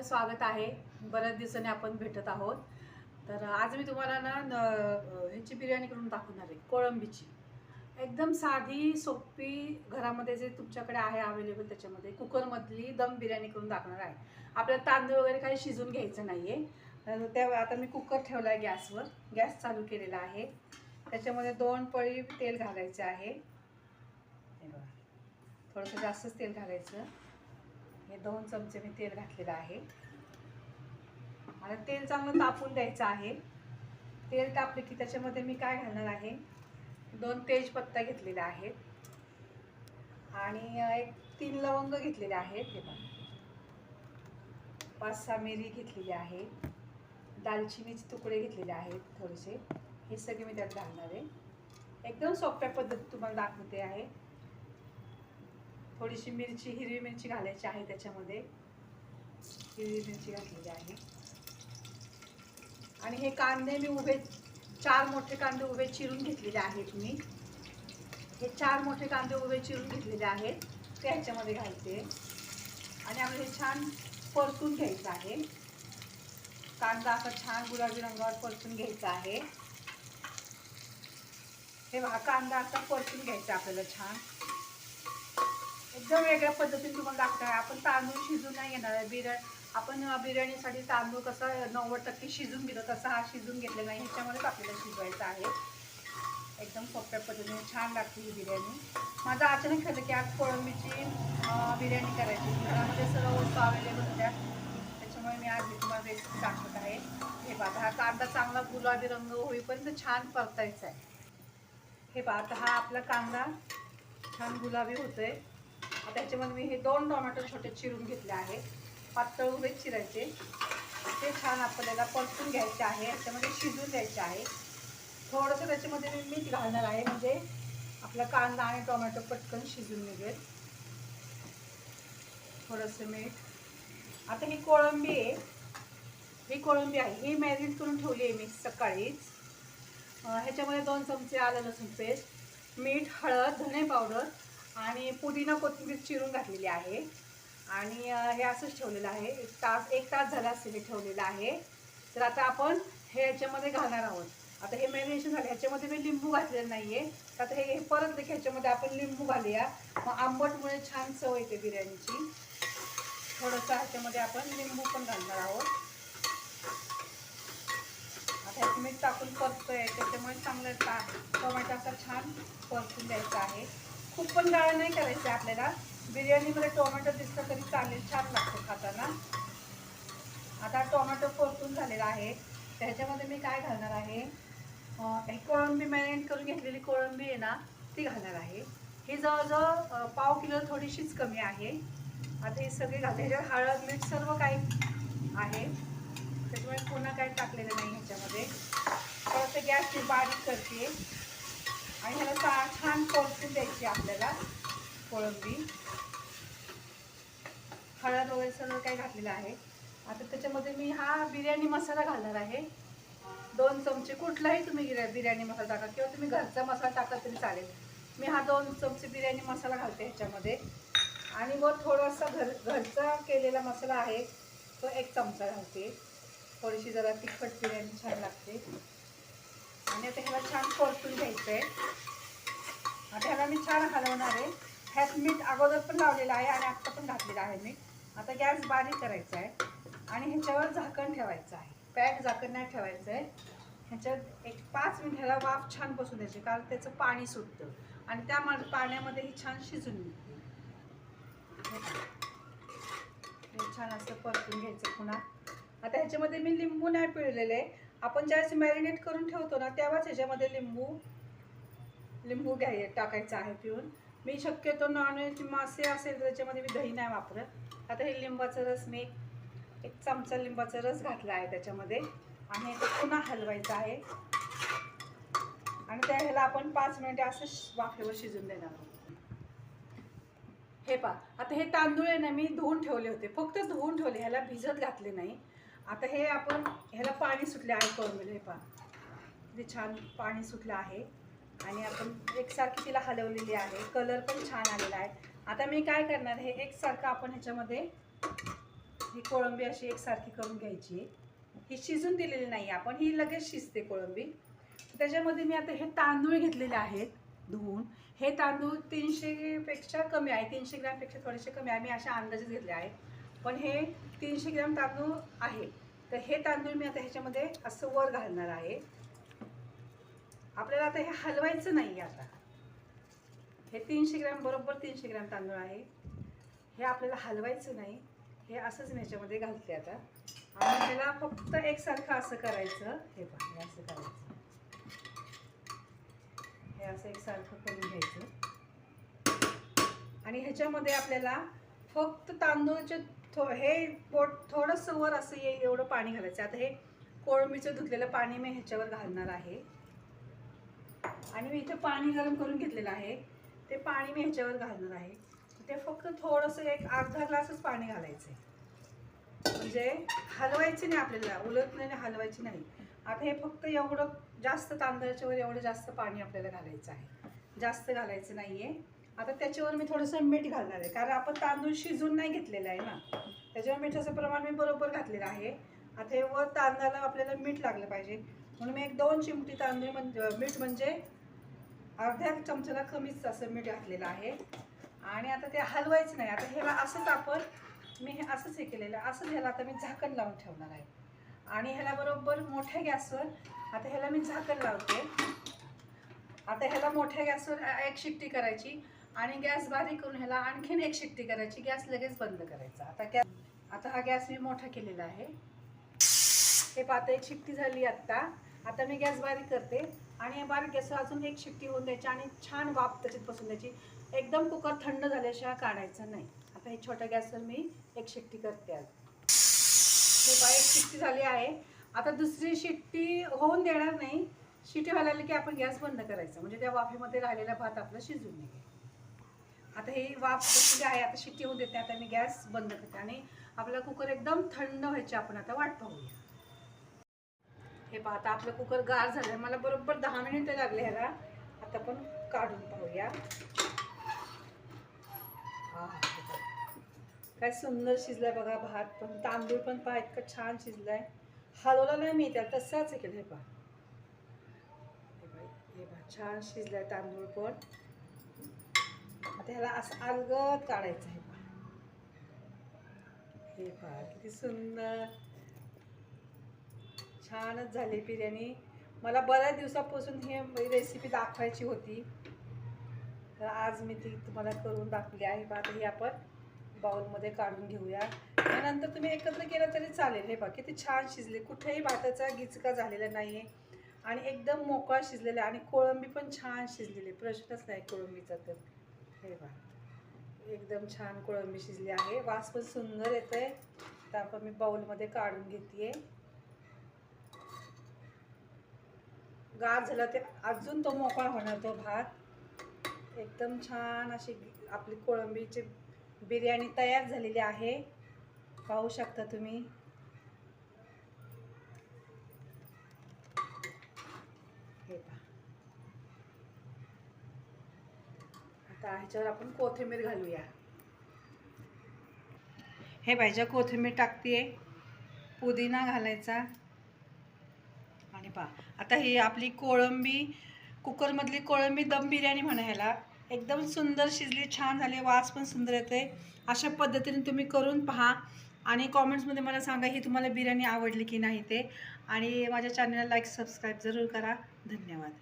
आपलं स्वागत आहे. बऱ्याच दिवसांनी आपण भेटत आहोत. तर आज मी तुम्हाला ना न- ह्याची बिर्याणी करून दाखवणार आहे कोळंबीची. एकदम साधी सोपी घरामध्ये जे तुमच्याकडे आहे अवेलेबल त्याच्यामध्ये कुकरमधली दम बिर्याणी करून दाखवणार आहे. आपल्याला तांदूळ वगैरे काही शिजून घ्यायचं नाही आहे त्या आता मी कुकर ठेवला आहे गॅसवर. गॅस चालू केलेला आहे. त्याच्यामध्ये दोन पळी तेल घालायचं आहे. थोडंसं जास्तच तेल घालायचं. दोन चमचे मी तेल घातलेलं आहे. आणि तेल चांगलं तापून द्यायचं आहे. तेल तापले की त्याच्यामध्ये मी काय घालणार आहे? दोन तेजपत्ता घेतलेला आहेत. आणि एक तीन लवंग घेतलेले आहेत. हे पण पाच सहा मिरी घेतलेली आहे. दालचिनीचे तुकडे घेतलेले आहेत थोडेसे. हे सगळे मी त्यात घालणार आहे. एकदम सोप्या पद्धतीत तुम्हाला दाखवते आहे. थोडीशी मिरची हिरवी मिरची घालायची आहे त्याच्यामध्ये. हिरवी मिरची घातलेली आहे. आणि हे कांदे मी उभे चार मोठे कांदे उभे चिरून घेतलेले आहेत मी. हे चार मोठे कांदे उभे चिरून घेतलेले आहेत. ते ह्याच्यामध्ये घालते. आणि आम्हाला हे छान परतून घ्यायचं आहे. कांदा असा छान गुलाबी रंगावर परतून घ्यायचा आहे. हे कांदा असा परतून घ्यायचा आपल्याला छान. एकदम वेगळ्या पद्धतीने तुम्हाला दाखवणार आहे आपण तांदूळ शिजून नाही घेणार आहे. बिर्याणी आपण बिर्याणीसाठी तांदूळ कसा नव्वद टक्के शिजून घेतो तसा हा शिजून घेतला नाही. ह्याच्यामध्येच आपल्याला शिजवायचा आहे. एकदम सोप्या पद्धतीने छान लागते ही बिर्याणी. माझं अचानक ठरलं की आज कोळंबीची बिर्याणी करायची. घरामध्ये सर्व वस्तू अवेलेबल होत्या. त्याच्यामुळे मी आज तुम्हाला रेसिपी दाखवत आहे. हे पाहता हा कांदा चांगला गुलाबी रंग होईपर्यंत छान परतायचा आहे. हे पहा हा आपला कांदा छान गुलाबी होतोय. त्याच्यामध्ये मी हे दोन टोमॅटो छोटे चिरून घेतले आहेत पातळ उभे चिरायचे. ते छान आपल्याला परतून घ्यायचे आहे. त्याच्यामध्ये शिजून द्यायचे आहे. थोडंसं त्याच्यामध्ये मी मीठ घालणार आहे. म्हणजे आपला कांदा आणि टोमॅटो पटकन शिजून निघेल. थोडंसं मीठ. आता ही कोळंबी आहे. ही कोळंबी आहे. ही मॅरिनेट करून ठेवली आहे मी सकाळीच. ह्याच्यामध्ये दोन चमचे आलं लसूण पेस्ट. मीठ हळद धणे पावडर. आणि पुदिना कोथिंबीर चिरून घातलेली आहे. आणि हे असंच ठेवलेलं आहे. एक तास एक तास झाला असेल ठेवलेलं आहे. तर आता आपण हे ह्याच्यामध्ये घालणार आहोत. आता हे मॅरिनेशन झालं ह्याच्यामध्ये मी लिंबू घातलेलं नाही आहे आता हे परत देखील ह्याच्यामध्ये आपण लिंबू घालूया. मग आंबटमुळे छान चव येते बिर्याणीची. थोडंसं ह्याच्यामध्ये आपण लिंबू पण घालणार आहोत. आता ह्यात मीठ टाकून परतोय. त्याच्यामुळे चांगलं टा टोमॅटो असा छान परतून द्यायचा आहे. खूप पण गाळं नाही करायचं आहे आपल्याला. बिर्याणीमध्ये टोमॅटो दिसलं तरी चालेल छान लागतं खाताना. आता टोमॅटो परतून झालेला आहे. त्याच्यामध्ये मी काय घालणार आहे? अं, ही कोळंबी मॅरिनेट करून घेतलेली कोळंबी आहे ना ती घालणार आहे. ही जवळजवळ पाव किलो थोडीशीच कमी आहे. आता हे सगळे घालते ह्याच्यात हळद मीठ सर्व काही आहे. त्याच्यामुळे पुन्हा काही टाकलेलं नाही ह्याच्यामध्ये. थोडंसं गॅस मी बारीक करते. आणि ह्याला छान परतून द्यायची आपल्याला कोळंबी. हळद वगैरे सगळं काही घातलेलं आहे. आता त्याच्यामध्ये मी हा बिर्याणी मसाला घालणार आहे. दोन चमचे कुठलाही तुम्ही बिर्याणी मसाला टाका किंवा तुम्ही घरचा मसाला टाका तरी चालेल. मी हा दोन चमचे बिर्याणी मसाला घालते ह्याच्यामध्ये. आणि मग थोडासा घर घरचा केलेला मसाला आहे तो एक चमचा घालते. थोडीशी जरा तिखट बिर्याणी छान लागते. आणि आता ह्याला छान परतून घ्यायचं आहे आता ह्याला मी छान हलवणार आहे. ह्यात मीठ अगोदर पण लावलेलं आहे आणि आत्ता पण घातलेलं आहे मीठ. आता गॅस बारीक करायचा आहे. आणि ह्याच्यावर झाकण ठेवायचं आहे. पॅक झाकण नाही ठेवायचं आहे. ह्याच्यात एक पाच मिनिट ह्याला वाफ छान बसून द्यायची कारण त्याचं पाणी सुटतं. आणि त्या मा- पाण्यामध्ये ही छान शिजून निघते. हे छान असं परतून घ्यायचं पुन्हा. आता ह्याच्यामध्ये मी लिंबू नाही पिळलेले. आपण ज्यावेळेस मॅरिनेट करून ठेवतो ना तेव्हाच ह्याच्यामध्ये लिंबू लिंबू घ्याय टाकायचं आहे पिऊन मी शक्यतो नॉनव्हेज मासे असेल तर त्याच्यामध्ये मी दही नाही वापरत. आता हे लिंबाचा रस मी एक- चमचा लिंबाचा रस घातला आहे त्याच्यामध्ये. आणि ते पुन्हा हलवायचं आहे. आणि त्या ह्याला आपण पाच मिनिटे असं श- वाफेवर शिजून देणार आहोत. हे पा आता हे तांदूळ आहे ना मी धुवून ठेवले होते. फक्त धुवून ठेवले ह्याला भिजत घातले नाही. आता हे आपण ह्याला पाणी सुटले आहे कळमेल हे म्हणजे पा ते छान पाणी सुटलं आहे. आणि आपण एकसारखी तिला हलवलेली आहे. कलर पण छान आलेला आहे. आता मी काय करणार हे एकसारखं आपण ह्याच्यामध्ये ही कोळंबी अशी एकसारखी करून घ्यायची. ही शिजून दिलेली नाही आपण ही लगेच शिजते कोळंबी. त्याच्यामध्ये मी आता हे तांदूळ घेतलेले आहेत धुवून. हे तांदूळ तीनशेपेक्षा कमी आहे. तीनशे ग्रॅमपेक्षा थोडेसे कमी आहे. मी अशा अंदाजेच घेतले आहेत. पण हे तीनशे ग्रॅम तांदूळ आहे. तर हे तांदूळ मी आता ह्याच्यामध्ये असं वर घालणार आहे. आपल्याला आता हे हलवायचं नाही आता. हे तीनशे ग्रॅम बरोबर तीनशे ग्रॅम तांदूळ आहे. हे आपल्याला हलवायचं नाही. हे असंच मी ह्याच्यामध्ये घालते आता. आणि त्याला फक्त एकसारखं असं करायचं. हे पण हे असं करायचं. हे असं एकसारखं करून घ्यायचं. आणि ह्याच्यामध्ये आपल्याला फक्त तांदूळचे थो हे पोट थोडंसं वर असं येईल एवढं पाणी घालायचं. आता हे कोळंबीचं धुतलेलं पाणी मी ह्याच्यावर घालणार आहे. आणि मी इथे पाणी गरम करून घेतलेलं आहे. ते पाणी मी ह्याच्यावर घालणार आहे. ते फक्त थोडंसं एक अर्धा ग्लासच पाणी घालायचं आहे म्हणजे हलवायचे नाही आपल्याला उलट नाही हलवायची नाही. आता हे फक्त एवढं जास्त तांदळाच्या वर एवढं जास्त पाणी आपल्याला घालायचं आहे. जास्त घालायचं नाही आहे आता त्याच्यावर मी थोडंसं मीठ घालणार आहे. कारण आपण तांदूळ शिजून नाही घेतलेलं आहे ना. त्याच्यावर मिठाचं प्रमाण मी बरोबर घातलेलं आहे. आता हे वर तांदळाला आपल्याला मीठ लागलं पाहिजे. म्हणून मी एक दोन चिमटी तांदूळ म्हणजे मीठ म्हणजे अर्ध्या चमच्याला कमीच असं मीठ घातलेलं आहे. आणि आता ते हलवायचं नाही. आता ह्याला असंच आपण मी हे असंच हे केलेलं आहे. असंच ह्याला आता मी झाकण लावून ठेवणार आहे. आणि ह्याला बरोबर मोठ्या गॅसवर आता ह्याला मी झाकण लावते. आता ह्याला मोठ्या गॅसवर एक शिट्टी करायची. आणि गॅस बारीक करून ह्याला आणखीन एक शिट्टी करायची. गॅस लगेच बंद करायचा. आता गॅस आता हा गॅस मी मोठा केलेला आहे. हे पाहता एक शिट्टी झाली आत्ता. आता मी गॅस बारीक करते. आणि या बारीक गॅसवर अजून एक शिट्टी होऊन द्यायची आणि छान वाफ त्याच्यात बसून द्यायची. एकदम कुकर थंड झाल्याशिवाय काढायचा नाही. आता हे छोट्या गॅसवर मी एक शिट्टी करते आज. हे बा एक शिट्टी झाली आहे. आता दुसरी शिट्टी होऊन देणार नाही. शिट्टी व्हायला की आपण गॅस बंद करायचा. म्हणजे त्या वाफेमध्ये राहिलेला भात आपला शिजून निघेल. आता हे वाफ बसलेली आहे आता शिट्टी होऊ देते आता मी गॅस बंद करते आणि आपला कुकर एकदम थंड व्हायचे आपण आता वाट पाहूया. हे पहा आता आपलं कुकर गार झालं मला बरोबर दहा मिनिटं लागले ह्याला. आता आपण काढून पाहूया. काय सुंदर शिजलाय बघा भात. पण तांदूळ पण पहा इतकं छान शिजलाय. हलवला नाही मी त्याला तसाच आहे केलं हे पहा. हे पहा, हे पहा छान शिजलाय तांदूळ पण. आता ह्याला असं अलगद काढायचं आहे पहा. हे पहा किती सुंदर. छानच झाली बिर्याणी. मला बऱ्याच दिवसापासून हे रेसिपी दाखवायची होती. तर आज मी ती तुम्हाला करून दाखवली आहे. पहा ही आपण बाऊलमध्ये काढून घेऊया. त्यानंतर तुम्ही एकत्र केलं तरी चालेल. हे बा किती छान शिजले. कुठेही भाताचा गिचका झालेला नाही आहे आणि एकदम मोकळा शिजलेला आहे. आणि कोळंबी पण छान शिजलेली प्रश्नच नाही कोळंबीचा तर. हे पहा एकदम छान कोळंबी शिजली आहे. वास पण सुंदर येतं आहे तर आपण मी बाऊलमध्ये काढून घेते गार झालं ते अजून तो मोकळा होणार तो भात. एकदम छान अशी आपली कोळंबीची बिर्याणी तयार झालेली आहे. पाहू शकता तुम्ही. हे पहा. आता ह्याच्यावर आपण कोथिंबीर घालूया. हे पाहिजे कोथिंबीर टाकते पुदिना घालायचा. आणि पहा आता ही आपली कोळंबी कुकरमधली कोळंबी दम बिर्याणी म्हणा ह्याला एकदम सुंदर शिजली छान झाली वास पण सुंदर येते अशा पद्धतीने तुम्ही करून पहा. आणि कॉमेंट्समध्ये मला सांगा ही तुम्हाला बिर्याणी आवडली की नाही ते. आणि माझ्या चॅनलला लाईक सबस्क्राईब जरूर करा. धन्यवाद.